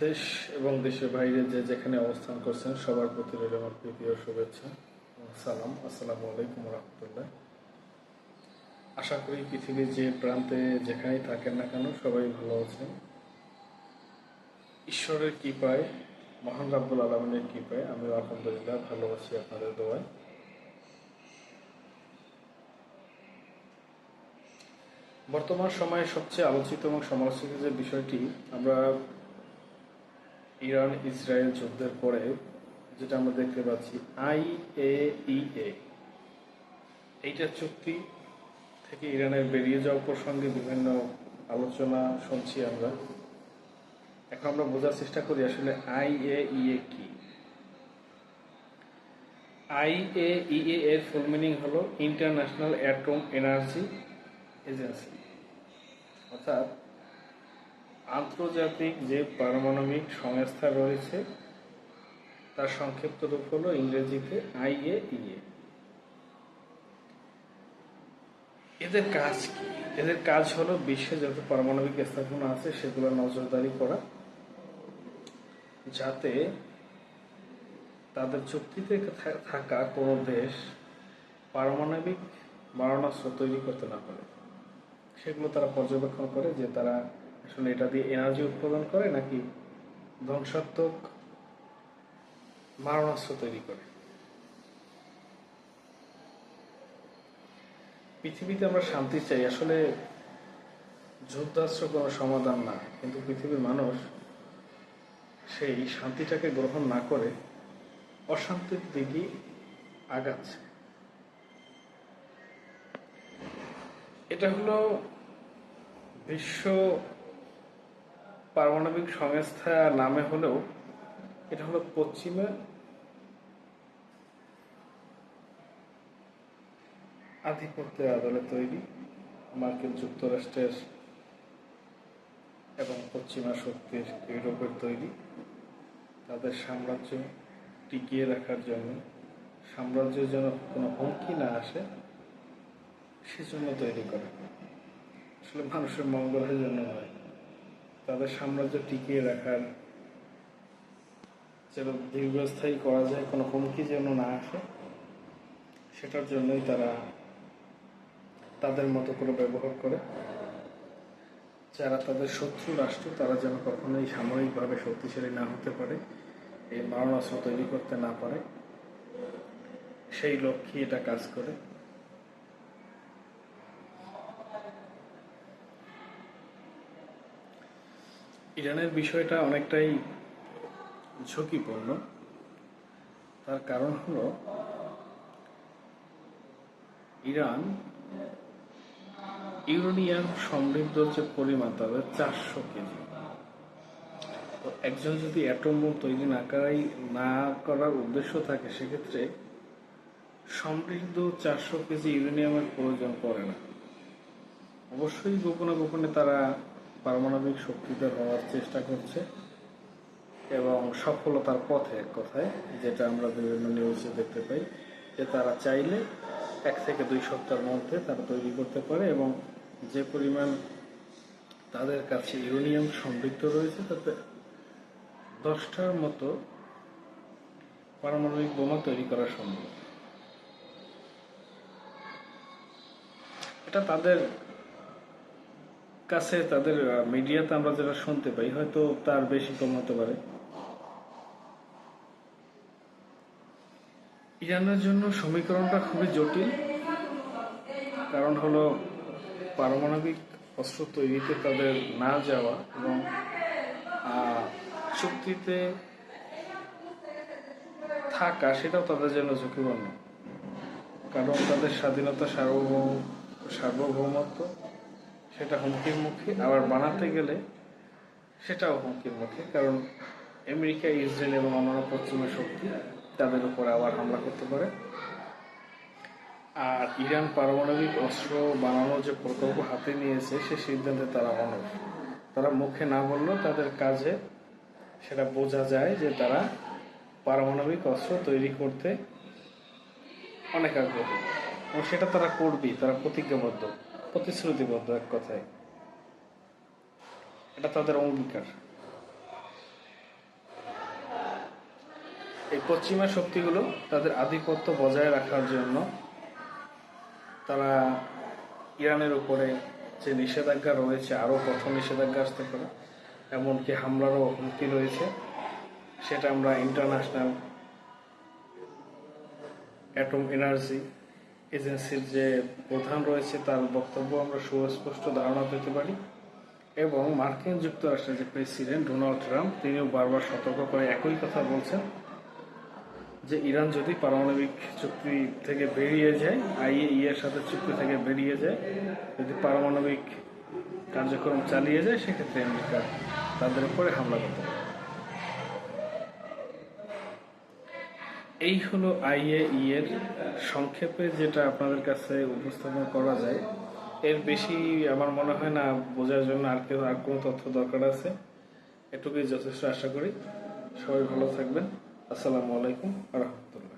দেশ এবং দেশের বাইরে যে যেখানে অবস্থান করছেন, সবার প্রতি রইল আমার প্রীতি ও শুভেচ্ছা সালাম। আসসালামু আলাইকুম রহমতুল্লাহ। আশা করি পৃথিবীর যে প্রান্তে যেখানেই থাকেন না কেন সবাই ভালো আছেন। ঈশ্বরের কৃপায়, মহান রাব্বুল আলমিনের কৃপায় আমি আলহামদুলিল্লাহ ভালো আছি আপনাদের দোয়ায়। বর্তমান সময়ে সবচেয়ে আলোচিত এবং সমালোচিত যে বিষয়টি, আমরা ইরান, ইসরায়েল যুদ্ধের পরে, যেটা আমরা দেখতে পাচ্ছি, আই এ ই এ। এইটা চুক্তি থেকে ইরানের বেরিয়ে যাওয়া প্রসঙ্গে বিভিন্ন আলোচনা শুনছি আমরা। এখন আমরা বোঝার চেষ্টা করি আসলে আই এ ই এ কি। আই এ এর ফুল মিনিং হলো ইন্টারন্যাশনাল অ্যাটম এনার্জি এজেন্সি অর্থাৎ আন্তর্জাতিক যে পারমাণবিক সংস্থা রয়েছে, তার সংক্ষিপ্ত রূপ হলো ইংরেজিতে আইএইএ এদের কাজ কি? এদের কাজ হলো বিশ্বে যত পারমাণবিক স্থাপনা আছে, সেগুলো নজরদারি করা, যাতে তাদের চুক্তিতে থাকা কোনো দেশ পারমাণবিক মারণাস্ত্র তৈরি করতে না পারে। সেগুলো তারা পর্যবেক্ষণ করে যে তারা আসলে এটা দিয়ে এনার্জি উৎপাদন করে নাকি ধ্বংসাত্মক মারণাস্ত্র তৈরি করে? পৃথিবীতে আমরা শান্তি চাই। আসলে যুদ্ধাস্ত্র কোনো সমাধান না, কিন্তু পৃথিবীর মানুষ সেই শান্তিটাকে গ্রহণ না করে অশান্তির দিকে আগাচ্ছে। এটা হলো বিশ্ব পারমাণবিক সংস্থা নামে হলেও এটা হলো পশ্চিমে আধিপত্যের আদলে তৈরি মার্কিন যুক্তরাষ্ট্রের এবং পশ্চিমা শক্তির ইউরোপের তৈরি। তাদের সাম্রাজ্য টিকিয়ে রাখার জন্য, সাম্রাজ্যের যেন কোনো হুমকি না আসে, সেজন্য তৈরি করে। আসলে মানুষের মঙ্গলের জন্য নয়। তাদের সাম্রাজ্য টিকিয়ে রাখার যেন দীর্ঘস্থায়ী করা যায়, কোনো হুমকি যেন না আসে, সেটার জন্যই তারা তাদের মতো করে ব্যবহার করে। যারা তাদের শত্রু রাষ্ট্র, তারা যেন কখনোই সামরিকভাবে শক্তিশালী না হতে পারে, এই মারণাস্ত্র তৈরি করতে না পারে। সেই লক্ষ্যে এটা কাজ করে। ইরানের বিষয়টা অনেকটাই ঝুঁকিপূর্ণ। তার কারণ হল, ইরান ইউরেনিয়াম সমৃদ্ধ যে পরিমাণ তাদের চারশো কেজি। তো একজন যদি অ্যাটম বোম তৈরি না করাই, না করার উদ্দেশ্য থাকে, সেক্ষেত্রে সমৃদ্ধ চারশো কেজি ইউরেনিয়ামের প্রয়োজন পড়ে না। অবশ্যই গোপনে গোপনে তারা পারমাণবিক শক্তিধর হওয়ার চেষ্টা করছে এবং সফলতার পথে এক কথায়, যেটা আমরা বিভিন্ন নিউজে দেখতে পাই, যে তারা চাইলে এক থেকে দুই সপ্তাহের মধ্যে তারা তৈরি করতে পারে এবং যে পরিমাণ তাদের কাছে ইউরেনিয়াম সমৃদ্ধ রয়েছে, তাতে দশটার মতো পারমাণবিক বোমা তৈরি করা সম্ভব। এটা তাদের কাছে তাদের মিডিয়াতে আমরা যেটা শুনতে পাই, হয়তো তার বেশি কম হতে পারে। ইরানের জন্য সমীকরণটা খুবই জটিল। কারণ হলো পারমাণবিক অস্ত্র তৈরিতে তাদের না যাওয়া এবং চুক্তিতে থাকা সেটাও তাদের জন্য ঝুঁকিপূর্ণ। কারণ তাদের স্বাধীনতা সার্বভৌম সার্বভৌমত্ব সেটা হুমকির মুখে, আবার বানাতে গেলে সেটাও হুমকির মুখে, কারণ আমেরিকা, ইসরায়েল এবং অন্যান্য পশ্চিমা শক্তি তাদের উপরে আবার হামলা করতে পারে। আর ইরান পারমাণবিক অস্ত্র বানানোর যে প্রকল্প হাতে নিয়েছে, সে সিদ্ধান্তে তারা অনড়। তারা মুখে না বললেও তাদের কাজে সেটা বোঝা যায় যে তারা পারমাণবিক অস্ত্র তৈরি করতে অনেক আগ্রহী। এবং সেটা তারা করবেই, তারা প্রতিজ্ঞাবদ্ধ। প্রতিশ্রুতিবদ্ধ এক কথায়। এটা তাদের অঙ্গীকার। এই পশ্চিমা শক্তিগুলো তাদের আধিপত্য বজায় রাখার জন্য তারা ইরানের উপরে যে নিষেধাজ্ঞা রয়েছে, আরও কঠোর নিষেধাজ্ঞা আসতে পারে, এমনকি হামলারও হুমকি রয়েছে, সেটা আমরা ইন্টারন্যাশনাল অ্যাটম এনার্জি এজেন্সির যে প্রধান রয়েছে তার বক্তব্য আমরা সুস্পষ্ট ধারণা পেতে পারি। এবং মার্কিন যুক্তরাষ্ট্রের যে প্রেসিডেন্ট ডোনাল্ড ট্রাম্প, তিনিও বারবার সতর্ক করে একই কথা বলছেন যে ইরান যদি পারমাণবিক চুক্তি থেকে বেরিয়ে যায়, আইএই এর সাথে চুক্তি থেকে বেরিয়ে যায়, যদি পারমাণবিক কার্যক্রম চালিয়ে যায়, সেক্ষেত্রে আমেরিকা তাদের উপরে হামলা করতে পারে। এই হলো আইএই ইয়ের সংক্ষেপে যেটা আপনাদের কাছে উপস্থাপন করা যায়। এর বেশি আমার মনে হয় না বোঝার জন্য আর কেউ আর কোনো তথ্য দরকার আছে। এটুকুই যথেষ্ট আশা করি। সবাই ভালো থাকবেন। আসসালামু আলাইকুম রহমতুল্লাহ।